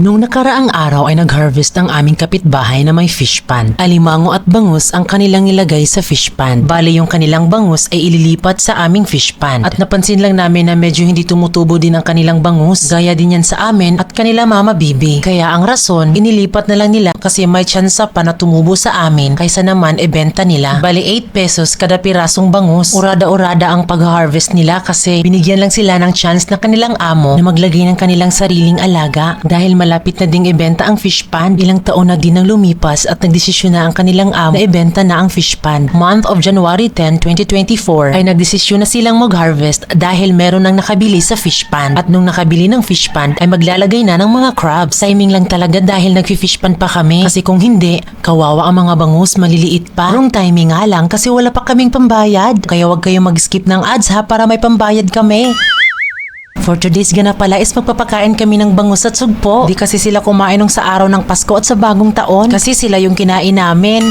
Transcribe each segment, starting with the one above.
Nung nakaraang araw ay nag-harvest ang aming kapitbahay na may fish pan. Alimango at bangus ang kanilang nilagay sa fish pan. Bali yung kanilang bangus ay ililipat sa aming fish pan. At napansin lang namin na medyo hindi tumutubo din ang kanilang bangus. Gaya din yan sa amin at kanila mama bibi. Kaya ang rason, inilipat na lang nila kasi may tsansa pa na tumubo sa amin kaysa naman ibenta nila. Bali 8 pesos kada pirasong bangus. Urada-urada ang pag-harvest nila kasi binigyan lang sila ng chance na kanilang amo na maglagay ng kanilang sariling alaga. Dahil malapit na ding ibenta ang fish pan, ilang taon na din ang lumipas at nagdesisyon na ang kanilang amo na ibenta na ang fish pan. Month of January 10, 2024 ay nagdesisyon na silang mag-harvest dahil meron nang nakabili sa fish pan. At nung nakabili ng fish pan ay maglalagay na ng mga crabs. Timing lang talaga dahil nag-fish pan pa kami. Kasi kung hindi, kawawa ang mga bangus, maliliit pa. Wrong timing nga lang kasi wala pa kaming pambayad. Kaya wag kayong mag-skip ng ads ha para may pambayad kami. For today's gana pala is magpapakain kami ng bangus at sugpo. Di kasi sila kumain nung sa araw ng Pasko at sa bagong taon. Kasi sila yung kinain namin.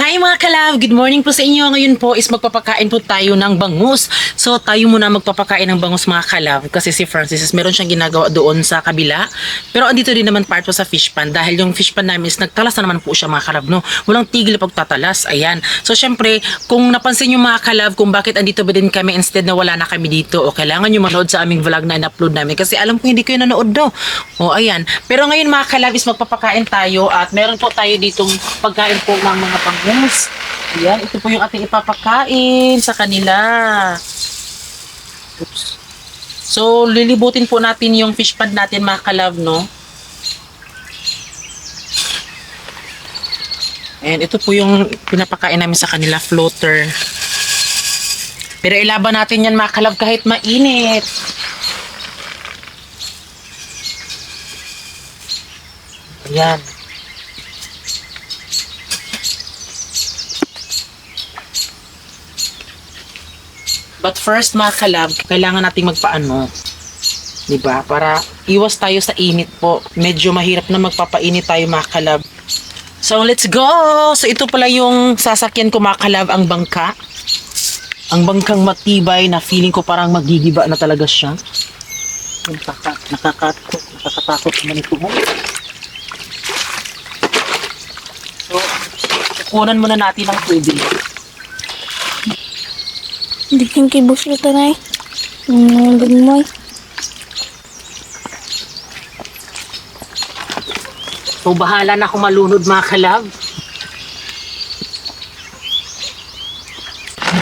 Hi mga kalab! Good morning po sa inyo. Ngayon po is magpapakain po tayo ng bangus. So tayo muna magpapakain ng bangus mga kalab kasi si Francis is meron siyang ginagawa doon sa kabila. Pero andito din naman part po sa fish pan dahil yung fish pan namin is nagtalas na naman po siya mga kalab. No? Walang tigil pagtatalas. Ayan. So syempre, kung napansin nyo mga kalab kung bakit andito ba din kami instead na wala na kami dito o kailangan nyo manood sa aming vlog na in-upload namin kasi alam ko hindi kayo nanood do. O ayan. Pero ngayon mga kalab is magpapakain tayo at meron po tayo ditong pagkain po ng mga bangus. Ayan, ito po yung ating ipapakain sa kanila. Oops. So, lilibutin po natin yung fish pad natin mga kalab, no? And ito po yung pinapakain namin sa kanila, floater. Pero ilaban natin yan mga kalab kahit mainit. Ayan. But first mga kalab, kailangan nating magpaano. 'Di ba? Para iwas tayo sa init po. Medyo mahirap na magpapainit tayo mga kalab. So let's go! So ito pala yung sasakyan ko mga kalab, ang bangka. Ang bangkang matibay na feeling ko parang magigiba na talaga siya. Nakaka, nakakatakot, nakakatakot naman ito mo. So, kukunan muna natin ang tubig. Kang kibos na tanay. Nandun mo. So, bahala na akong malunod mga kalab.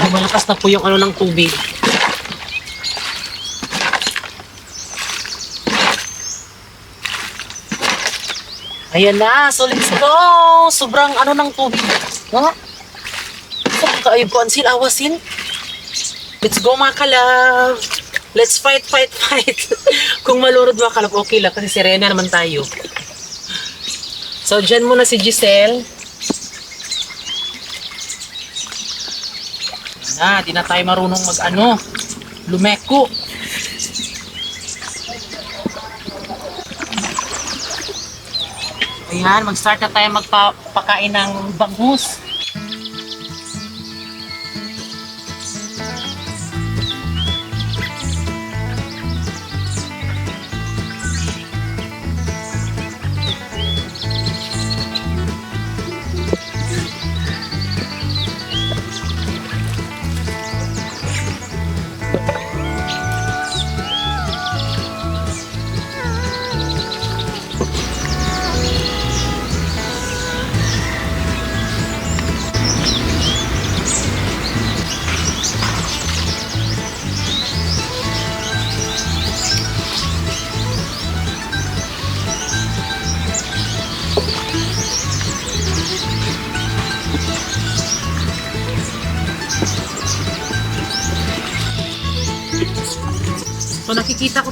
Malakas na po yung ano ng tubig. Ayan na. So, let's go. Sobrang ano ng tubig. Ha? Saan ka ayun ko? Ansil, awasin. Let's go mga kalab. Let's fight, fight, fight. Kung malunod mga kalab, okay lang. Kasi sirena naman tayo. So, dyan muna si Giselle. Na, di na tayo marunong mag-ano, lumeko. Ayan, mag-start na tayo magpapakain ng bangus.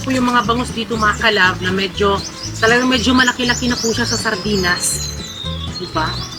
Po yung mga bangus dito mga kalab na medyo, talagang medyo malaki-laki na po siya sa sardinas. Diba?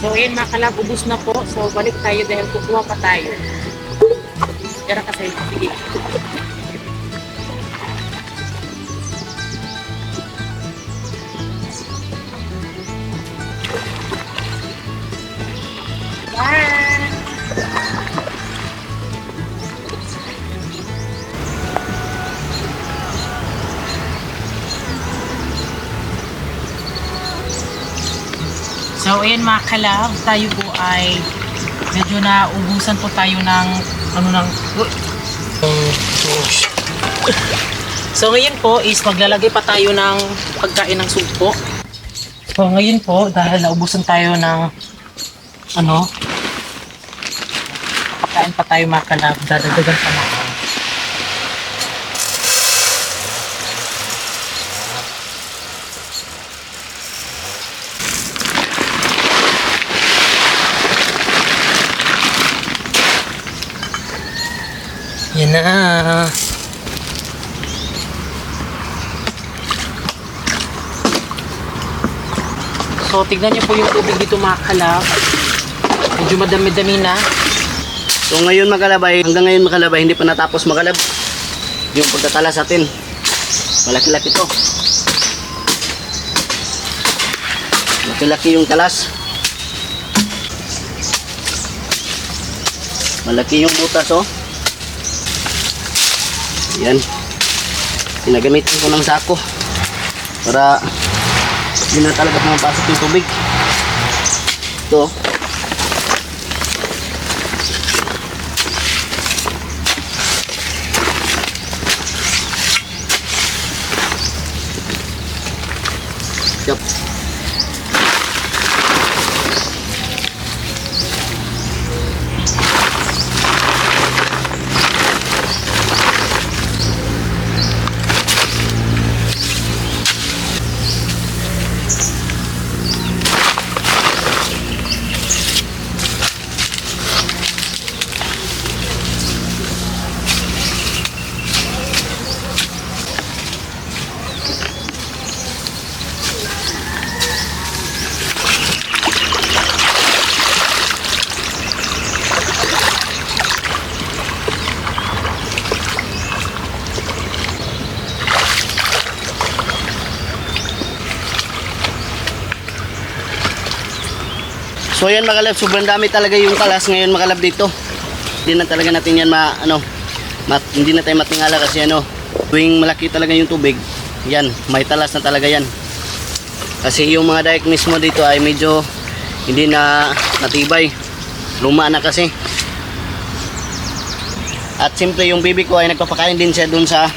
So, ayun mga kalab, ubus na po. So, balik tayo dahil kukuha pa tayo. Tara ka sa'yo. Sige. So, ayan mga kalab, tayo po ay medyo na ubusan po tayo ng ano ng So, ngayon po is maglalagay pa tayo ng pagkain ng sugpo. So, ngayon po, dahil naubusan tayo ng ano pagkain pa tayo mga kalab, dadagdagan pa na na. So, tignan niyo po yung tubig dito mga kalab. Medyo madami-dami na. So ngayon makalabay, hanggang ngayon makalabay, hindi pa natapos makalab. Yung pagkatalas natin. Malaki-laki to. Malaki-laki yung talas. Malaki yung butas oh. Yan. Pinagamitan ko ng sako. Para hindi na talaga pumapasok yung tubig. Ito. Yup. So yan makalab, sobrang dami talaga yung kalas ngayon makalab dito. Hindi na talaga natin yan ma, ano, mat, hindi na tayo matingala kasi ano, tuwing malaki talaga yung tubig, yan, may talas na talaga yan. Kasi yung mga dayak mismo dito ay medyo hindi na natibay. Luma na kasi. At siyempre yung bibi ko ay nagpapakain din siya dun sa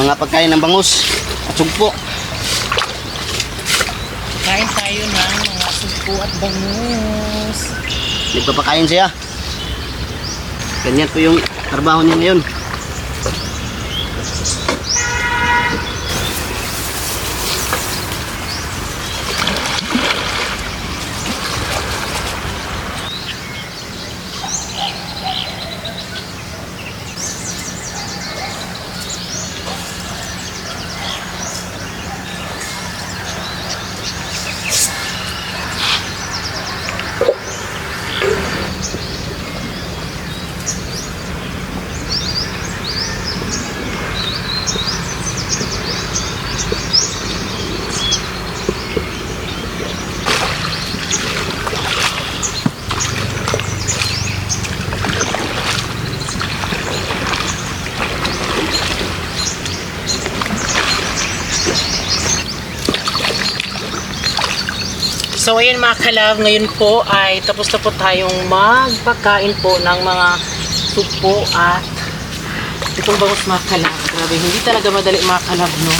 mga pagkain ng bangus at sugpo. Kain tayo ng sugpo at bangus. Nagpapakain siya. Ganyan po yung trabaho niya ngayon. So ayun mga kalab, ngayon po ay tapos na po tayong magpakain po ng mga sugpo at itong bangus mga kalab. Grabe, hindi talaga madali mga kalab, no?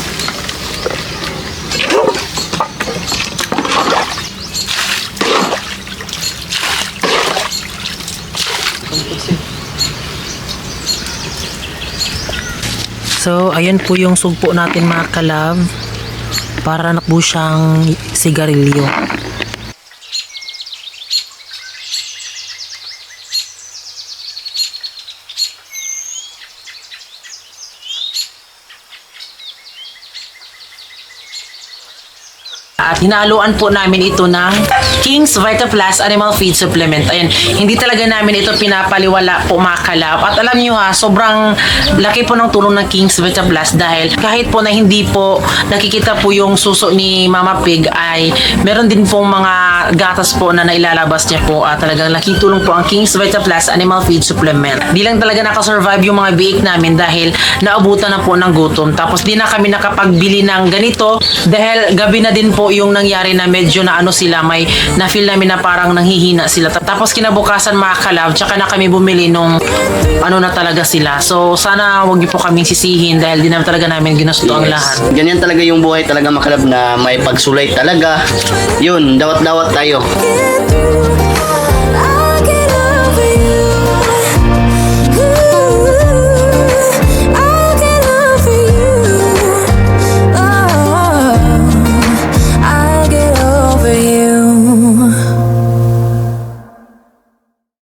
So, ayan po yung sugpo natin mga kalab. Para na po siyang sigarilyo. At hinaluan po namin ito ng King's Vita Plus Animal Feed Supplement. Ayan, hindi talaga namin ito pinapaliwala po mga kalab. At alam nyo ha, sobrang laki po ng tulong ng King's Vita Plus dahil kahit po na hindi po nakikita po yung suso ni Mama Pig ay meron din pong mga gatas po na nailalabas niya po at talagang laking tulong po ang King's Vita Plus Animal Feed Supplement. Di lang talaga nakasurvive yung mga biik namin dahil naabutan na po ng gutom. Tapos di na kami nakapagbili ng ganito dahil gabi na din po yung nangyari na medyo na ano sila may na-feel namin na parang nanghihina sila. Tapos kinabukasan mga kalab tsaka na kami bumili nung ano na talaga sila. So sana wag niyo po kaming sisihin dahil di naman talaga namin ginusto ang lahat. Ganyan talaga yung buhay talaga makalab na may pagsulay talaga. Yun, dawat-dawat tayo.